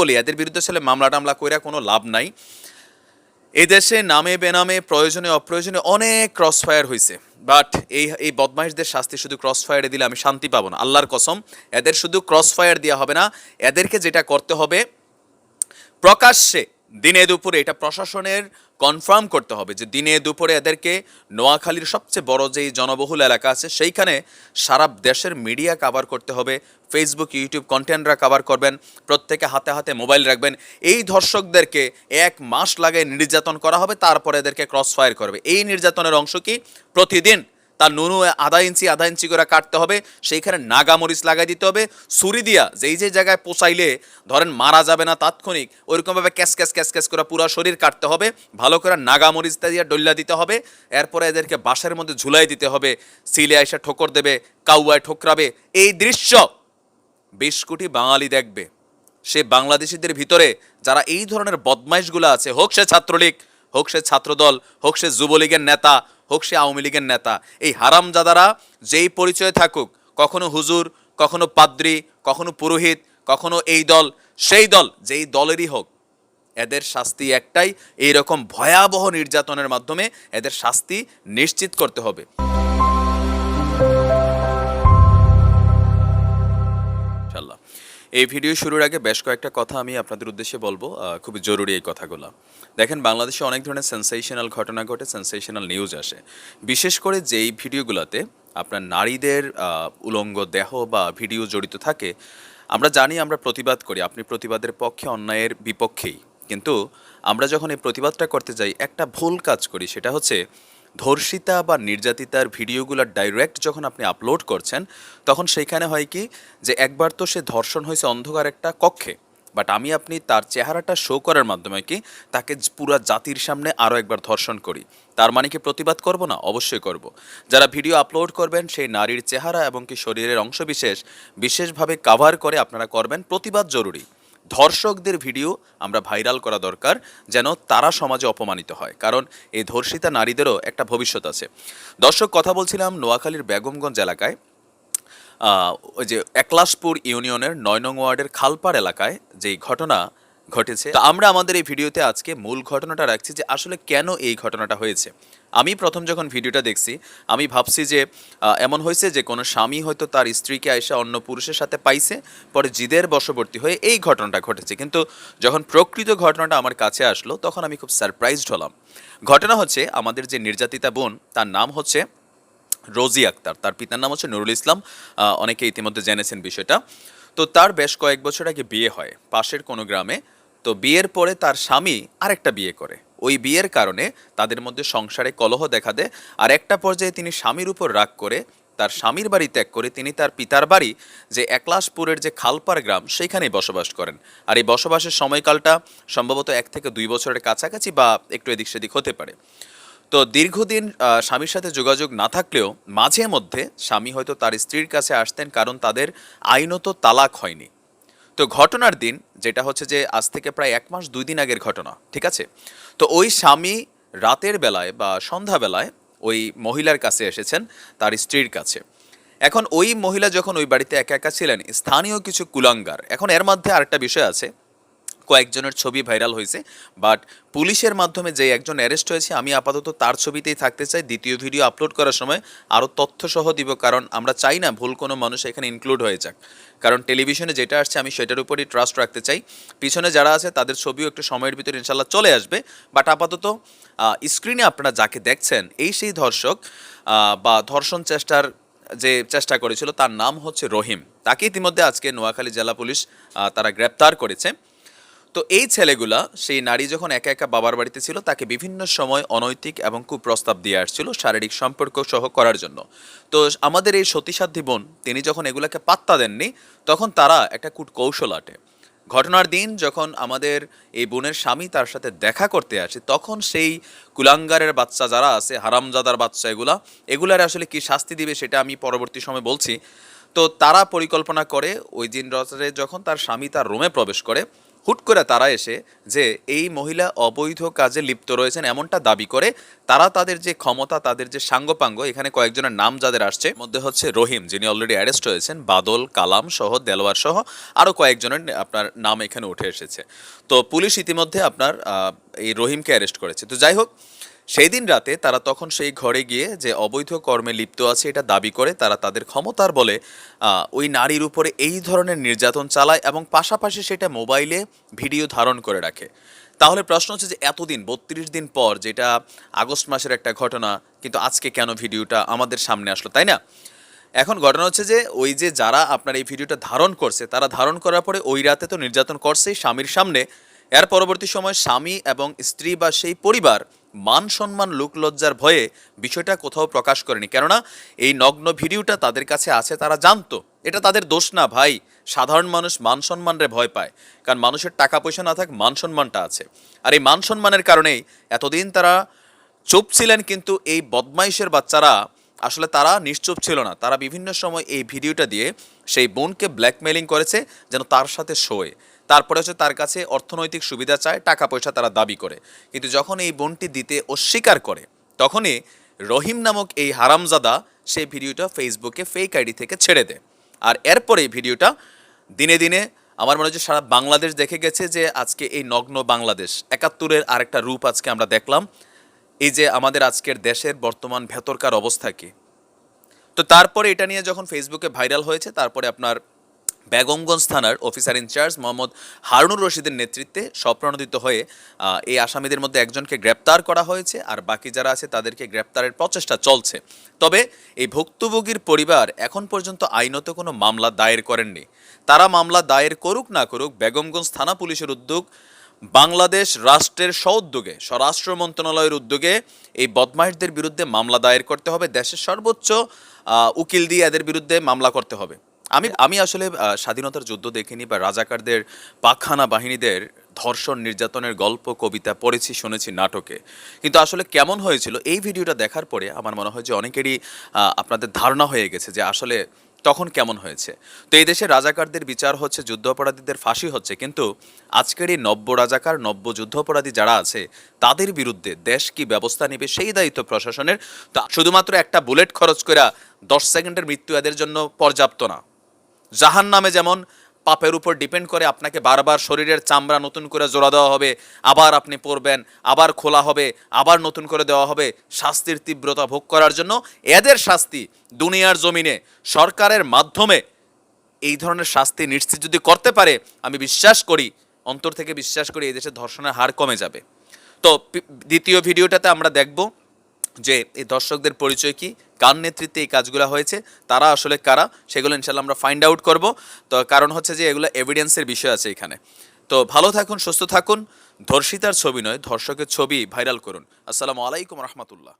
বলি, এদের বিরুদ্ধে আসলে মামলা টামলা কইরা কোনো লাভ নাই। এদেশে নামে বেনামে প্রয়োজনে অপ্রয়োজনে অনেক ক্রস ফায়ার হয়েছে বাট এই এই বদমাইশদের শাস্তি শুধু ক্রস ফায়ারে দিলে আমি শান্তি পাবো না। আল্লাহর কসম, এদের শুধু ক্রস ফায়ার দেওয়া হবে না। এদেরকে যেটা করতে হবে, প্রকাশ্যে দিনে দুপুরে, এটা প্রশাসনের কনফার্ম করতে হবে যে দিনে দুপুরে এদেরকে নোয়াখালীর সবচেয়ে বড় যেই জনবহুল এলাকা আছে, সেইখানে সারা দেশের মিডিয়া কাভার করতে হবে ফেসবুক ইউটিউব কন্টেন্টরা কাভার করবেন, প্রত্যেকে হাতে হাতে মোবাইল রাখবেন। এই ধর্ষকদেরকে এক মাস লাগে নির্যাতন করা হবে, তারপরে এদেরকে ক্রস ফায়ার করবে। এই নির্যাতনের অংশ কি? প্রতিদিন তার নুনু আধা ইঞ্চি আধা ইঞ্চি করে কাটতে হবে। সেইখানে নাগামরিচ লাগাই দিতে হবে। ছুরি দিয়া যেই যে জায়গায় পোচাইলে ধরেন মারা যাবে না তাৎক্ষণিক, ওইরকমভাবে ক্যাস ক্যাস ক্যাস ক্যাস করে পুরো শরীর কাটতে হবে। ভালো করে নাগামরিচটা দিয়ে ডল্লা দিতে হবে। এরপরে এদেরকে বাঁশের মধ্যে ঝুলাই দিতে হবে। সিলে আইসা ঠোকর দেবে, কাউয়ায় ঠোকরাবে। এই দৃশ্য বিশ কোটি বাঙালি দেখবে। সে বাংলাদেশিদের ভিতরে যারা এই ধরনের বদমাইশগুলো আছে, হোক সে ছাত্রলীগ, হোক সে ছাত্রদল, হোক সে যুবলীগের নেতা হোক সে আওয়ামী লীগের নেতা। এই হারামজাদারা যেই পরিচয় থাকুক, কখনো হুজুর, কখনো পাদ্রি, কখনো পুরোহিত, কখনো এই দল, সেই দল, যেই দলেরই হোক, এদের শাস্তি একটাই, এইরকম ভয়াবহ নির্যাতনের মাধ্যমে এদের শাস্তি নিশ্চিত করতে হবে। এই ভিডিও শুরুর আগে বেশ কয়েকটা কথা আমি আপনাদের উদ্দেশ্যে বলব খুবই জরুরি এই কথাগুলো। দেখেন, বাংলাদেশে অনেক ধরনের সেন্সেশনাল ঘটনা ঘটে সেন্সেশনাল নিউজ আসে। বিশেষ করে যেই ভিডিওগুলোতে আপনার নারীদের উলঙ্গ দেহ বা ভিডিও জড়িত থাকে, আমরা জানি, আমরা প্রতিবাদ করি, আপনি প্রতিবাদের পক্ষে, অন্যায়ের বিপক্ষেই। কিন্তু আমরা যখন এই প্রতিবাদটা করতে যাই, একটা ভুল কাজ করি, সেটা হচ্ছে ধর্ষিতা বা নির্যাতিতার ভিডিওগুলো ডাইরেক্ট যখন আপনি আপলোড করছেন, তখন সেইখানে হয় কি যে একবার তো সে ধর্ষণ হয়েছে অন্ধকার একটা কক্ষে বাট আমি আপনি তার চেহারাটা শো করার মাধ্যমে কি তাকে পুরা জাতির সামনে আরও একবার ধর্ষণ করি। তার মানে কি প্রতিবাদ করব না? অবশ্যই করব। যারা ভিডিও আপলোড করবেন, সেই নারীর চেহারা এবং কি শরীরের অংশবিশেষ বিশেষভাবে কাভার করে আপনারা করবেন, প্রতিবাদ জরুরি। ধর্ষকদের ভিডিও আমরা ভাইরাল করা দরকার যেন তারা সমাজে অপমানিত হয়। কারণ এই ধর্ষিতা নারীদেরও একটা ভবিষ্যৎ আছে। দর্শক, কথা বলছিলাম নোয়াখালীর বেগমগঞ্জ এলাকায়। ওই যে একলাশপুর ইউনিয়নের নয় নং ওয়ার্ডের খালপাড় এলাকায় যেই ঘটনা ঘটেছে। তো আমরা আমাদের এই ভিডিওতে আজকে মূল ঘটনাটা রাখছি যে আসলে কেন এই ঘটনাটা হয়েছে। আমি প্রথম যখন ভিডিওটা দেখছি, আমি ভাবছি যে এমন হয়েছে যে কোনো স্বামী হয়তো তার স্ত্রীকে আইসা অন্য পুরুষের সাথে পাইছে, পরে জিদের বশবর্তী হয়ে এই ঘটনাটা ঘটেছে। কিন্তু যখন প্রকৃত ঘটনাটা আমার কাছে আসলো, তখন আমি খুব সারপ্রাইজড হলাম। ঘটনা হচ্ছে, আমাদের যে নির্যাতিতা বোন, তার নাম হচ্ছে রোজি আক্তার। তার পিতার নাম হচ্ছে নুরুল ইসলাম। অনেকে ইতিমধ্যে জেনেছেন বিষয়টা। তো তার বেশ কয়েক বছর আগে বিয়ে হয়। পাশের কোনো গ্রামে তো বিয়ের পরে তার স্বামী আরেকটা বিয়ে করে। ওই বিয়ের কারণে তাদের মধ্যে সংসারে কলহ দেখা দেয় আর একটা পর্যায়ে তিনি স্বামীর উপর রাগ করে, তার স্বামীর বাড়ি ত্যাগ করে তিনি তার পিতার বাড়ি যে একলাশপুরের যে খালপার গ্রাম সেইখানেই বসবাস করেন। আর এই বসবাসের সময়কালটা সম্ভবত এক থেকে দুই বছরের কাছাকাছি বা একটু এদিক সেদিক হতে পারে। তো দীর্ঘদিন স্বামীর সাথে যোগাযোগ না থাকলেও মাঝে মধ্যে স্বামী হয়তো তার স্ত্রীর কাছে আসতেন কারণ তাদের আইনত তালাক হয়নি। তো ঘটনার দিন, যেটা হচ্ছে যে আজ থেকে প্রায় এক মাস দুই দিন আগের ঘটনা, ঠিক আছে? তো ওই স্বামী রাতের বেলায় বা সন্ধ্যাবেলায় ওই মহিলার কাছে এসেছেন, তার স্ত্রীর কাছে। এখন ওই মহিলা যখন ওই বাড়িতে একা একা ছিলেন, স্থানীয় কিছু কুলাঙ্গার, এখন এর মধ্যে আরেকটা বিষয় আছে কয়েকজনের ছবি ভাইরাল হয়েছে বাট পুলিশের মাধ্যমে যে একজন অ্যারেস্ট হয়েছে, আমি আপাতত তার ছবিতেই থাকতে চাই। দ্বিতীয় ভিডিও আপলোড করার সময় আরও তথ্য সহ দিব, কারণ আমরা চাই না ভুল কোনো মানুষ এখানে ইনক্লুড হয়ে যাক। কারণ টেলিভিশনে যেটা আসছে, আমি সেটার উপরই ট্রাস্ট রাখতে চাই। পিছনে যারা আছে, তাদের ছবিও একটু সময়ের ভিতরে ইনশাল্লাহ চলে আসবে। বাট আপাতত স্ক্রিনে আপনারা যাকে দেখছেন, এই সেই ধর্ষক বা ধর্ষণ চেষ্টার যে চেষ্টা করেছিল, তার নাম হচ্ছে রহিম। তাকে ইতিমধ্যে আজকে নোয়াখালী জেলা পুলিশ তারা গ্রেপ্তার করেছে। তো এই ছেলেগুলা, সেই নারী যখন একা একা বাবার বাড়িতে ছিল, তাকে বিভিন্ন সময় অনৈতিক এবং কুপ্রস্তাব দিয়ে আসছিল শারীরিক সম্পর্ক সহ করার জন্য। তো আমাদের এই সতীসাধ্যী বোন, তিনি যখন এগুলাকে পাত্তা দেননি, তখন তারা একটা কূট কৌশল আটে। ঘটনার দিন যখন আমাদের এই বোনের স্বামী তার সাথে দেখা করতে আসে, তখন সেই কুলাঙ্গারের বাচ্চা যারা আছে, হারামজাদার বাচ্চা এগুলা, এগুলার আসলে কি শাস্তি দিবে সেটা আমি পরবর্তী সময় বলছি। তো তারা পরিকল্পনা করে, ওই দিন রাত্রে যখন তার স্বামী তার রুমে প্রবেশ করে হুট করে তারা এসে যে এই মহিলা অবৈধ কাজে লিপ্ত রয়েছেন এমনটা দাবি করে, তারা তাদের যে ক্ষমতা, তাদের যে সাঙ্গপাঙ্গ, এখানে কয়েকজনের নাম যাদের আসছে মধ্যে হচ্ছে রহিম, যিনি অলরেডি অ্যারেস্ট হয়েছেন বাদল, কালাম সহ, দেলোয়ার সহ আরও কয়েকজনের আপনার নাম এখানে উঠে এসেছে। তো পুলিশ ইতিমধ্যে আপনার এই রহিমকে অ্যারেস্ট করেছে। তো যাই হোক সেই দিন রাতে তারা তখন সেই ঘরে গিয়ে যে অবৈধ কর্মে লিপ্ত আছে এটা দাবি করে, তারা তাদের ক্ষমতার বলে ওই নারীর উপরে এই ধরনের নির্যাতন চালায় এবং পাশাপাশি সেটা মোবাইলে ভিডিও ধারণ করে রাখে। তাহলে প্রশ্ন হচ্ছে যে এতদিন, বত্রিশ দিন পর যেটা আগস্ট মাসের একটা ঘটনা, কিন্তু আজকে কেন ভিডিওটা আমাদের সামনে আসলো, তাই না? এখন ঘটনা হচ্ছে যে ওই যে যারা আপনার এই ভিডিওটা ধারণ করছে, তারা ধারণ করার পরে ওই রাতে তো নির্যাতন করছেই স্বামীর সামনে এর পরবর্তী সময় স্বামী এবং স্ত্রী বা সেই পরিবার মান সম্মান, লোক লজ্জার ভয়ে বিষয়টা কোথাও প্রকাশ করেনি। কেননা এই নগ্ন ভিডিওটা তাদের কাছে আছে, তারা জানতো। এটা তাদের দোষ না, ভাই। সাধারণ মানুষ মান সম্মানরে ভয় পায়। কারণ মানুষের টাকা পয়সা না থাক, মান সম্মানটা আছে। আর এই মান সম্মানের কারণেই এতদিন তারা চুপ ছিলেন, কিন্তু এই বদমাইশের বাচ্চারা আসলে তারা নিশ্চুপ ছিল না। তারা বিভিন্ন সময় এই ভিডিওটা দিয়ে সেই বোনকে ব্ল্যাকমেলিং করেছে যেন তার সাথে শোয়ে। তারপরে হচ্ছে তার কাছে অর্থনৈতিক সুবিধা চায়, টাকা পয়সা তারা দাবি করে। কিন্তু যখন এই বোনটি দিতে অস্বীকার করে, তখনই রহিম নামক এই হারামজাদা সেই ভিডিওটা ফেসবুকে ফেক আইডি থেকে ছেড়ে দেয়। আর এরপরে ভিডিওটা দিনে দিনে আমার মনে হচ্ছে সারা বাংলাদেশ দেখে গেছে যে আজকে এই নগ্ন বাংলাদেশ, একাত্তরের আরেকটা রূপ আজকে আমরা দেখলাম। এই যে আমাদের আজকের দেশের বর্তমান ভেতরকার অবস্থা কি? তো তারপরে এটা নিয়ে যখন ফেসবুকে ভাইরাল হয়েছে, তারপরে আপনার বেগমগঞ্জ থানার অফিসার ইনচার্জ মোহাম্মদ হারুনুর রশিদের নেতৃত্বে স্বপ্রণোদিত হয়ে এই আসামিদের মধ্যে একজনকে গ্রেপ্তার করা হয়েছে আর বাকি যারা আছে তাদেরকে গ্রেপ্তারের প্রচেষ্টা চলছে। তবে এই ভুক্তভোগীর পরিবার এখন পর্যন্ত আইনত কোনো মামলা দায়ের করেননি। তারা মামলা দায়ের করুক না করুক বেগমগঞ্জ থানা পুলিশের উদ্যোগ, বাংলাদেশ রাষ্ট্রের সউদ্যোগে স্বরাষ্ট্র মন্ত্রণালয়ের উদ্যোগে এই বদমাইশদের বিরুদ্ধে মামলা দায়ের করতে হবে। দেশের সর্বোচ্চ উকিল দিয়ে এদের বিরুদ্ধে মামলা করতে হবে। আমি আমি আসলে স্বাধীনতার যুদ্ধ দেখিনি বা রাজাকারদের পাখানা বাহিনীদের ধর্ষণ নির্যাতনের গল্প, কবিতা পড়েছি, শুনেছি নাটকে। কিন্তু আসলে কেমন হয়েছিল, এই ভিডিওটা দেখার পরে আমার মনে হয় যে অনেকেরই আপনাদের ধারণা হয়ে গেছে যে আসলে তখন কেমন হয়েছে। তো এই দেশে রাজাকারদের বিচার হচ্ছে, যুদ্ধাপরাধীদের ফাঁসি হচ্ছে, কিন্তু আজকের এই নব্য রাজাকার, নব্য যুদ্ধাপরাধী যারা আছে, তাদের বিরুদ্ধে দেশ কি ব্যবস্থা নেবে সেই দায়িত্ব প্রশাসনের। তো শুধুমাত্র একটা বুলেট খরচ করে দশ সেকেন্ডের মৃত্যু এদের জন্য পর্যাপ্ত না। জাহান নামে যেমন পাপের উপর ডিপেন্ড করে আপনাকে বারবার শরীরের চামড়া নতুন করে জোড়া দেওয়া হবে, আবার আপনি পড়বেন আবার খোলা হবে, আবার নতুন করে দেওয়া হবে শাস্তির তীব্রতা ভোগ করার জন্য এদের শাস্তি দুনিয়ার জমিনে, সরকারের মাধ্যমে এই ধরনের শাস্তি নিশ্চিত যদি করতে পারে, আমি বিশ্বাস করি, অন্তর থেকে বিশ্বাস করি এই দেশে ধর্ষণের হার কমে যাবে। তো দ্বিতীয় ভিডিওটাতে আমরা দেখব যে এই দর্শকদের পরিচয় কি কার নেতৃত্বে এই কাজগুলো হয়েছে, তারা আসলে কারা, সেগুলো ইনশাল্লাহ আমরা ফাইন্ড আউট করব। তো কারণ হচ্ছে যে এগুলো এভিডেন্সের বিষয় আছে এখানে। তো ভালো থাকুন, সুস্থ থাকুন। ধর্ষিতার ছবি নয়, ধর্ষকের ছবি ভাইরাল করুন। আসসালামু আলাইকুম রহমতুল্লাহ।